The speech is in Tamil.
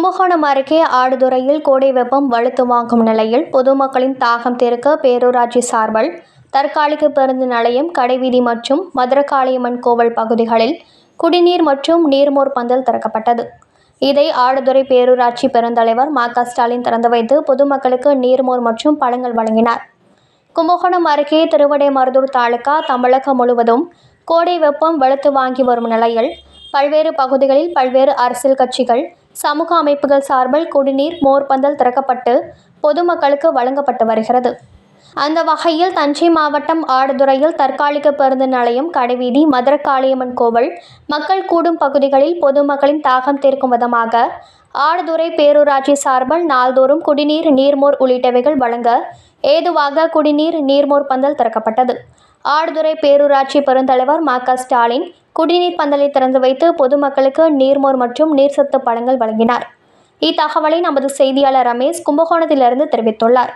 கும்பகோணம் அருகே ஆடுதுறையில் கோடை வெப்பம் வலுத்து வாங்கும் நிலையில் பொதுமக்களின் தாகம் தீர்க்க பேரூராட்சி சார்பில் தற்காலிக பேருந்து நிலையம் கடைவீதி மற்றும் மதுரகாளியம்மன் கோவில் பகுதிகளில் குடிநீர் மற்றும் நீர்மோர் பந்தல் திறக்கப்பட்டது. இதை ஆடுதுறை பேரூராட்சி பெருந்தலைவர் மா க ஸ்டாலின் திறந்து வைத்து பொதுமக்களுக்கு நீர்மோர் மற்றும் பழங்கள் வழங்கினார். கும்பகோணம் அருகே திருவடை மருதூர் தாலுகா தமிழகம் முழுவதும் கோடை வெப்பம் வலுத்து வாங்கி வரும் நிலையில் பல்வேறு பகுதிகளில் பல்வேறு அரசியல் கட்சிகள் சமூக அமைப்புகள் சார்பில் குடிநீர் மோர்பந்தல் திறக்கப்பட்டு பொதுமக்களுக்கு வழங்கப்பட்டு வருகிறது. அந்த வகையில் தஞ்சை மாவட்டம் ஆடுதுறையில் தற்காலிக பேருந்து நிலையம் கடைவீதி மதுரக்காளியம்மன் கோவில் மக்கள் கூடும் பகுதிகளில் பொதுமக்களின் தாகம் தீர்க்கும் விதமாக ஆடுதுறை பேரூராட்சி சார்பில் நாள்தோறும் குடிநீர் நீர்மோர் உள்ளிட்டவைகள் வழங்க ஏதுவாக குடிநீர் நீர்மோர் பந்தல் திறக்கப்பட்டது. ஆடுதுறை பேரூராட்சி பெருந்தலைவர் மா க ஸ்டாலின் குடிநீர் பந்தலை திறந்து வைத்து பொதுமக்களுக்கு நீர்மோர் மற்றும் நீர்சத்து பழங்கள் வழங்கினார். இத்தகவலை நமது செய்தியாளர் ரமேஷ் கும்பகோணத்திலிருந்து தெரிவித்துள்ளார்.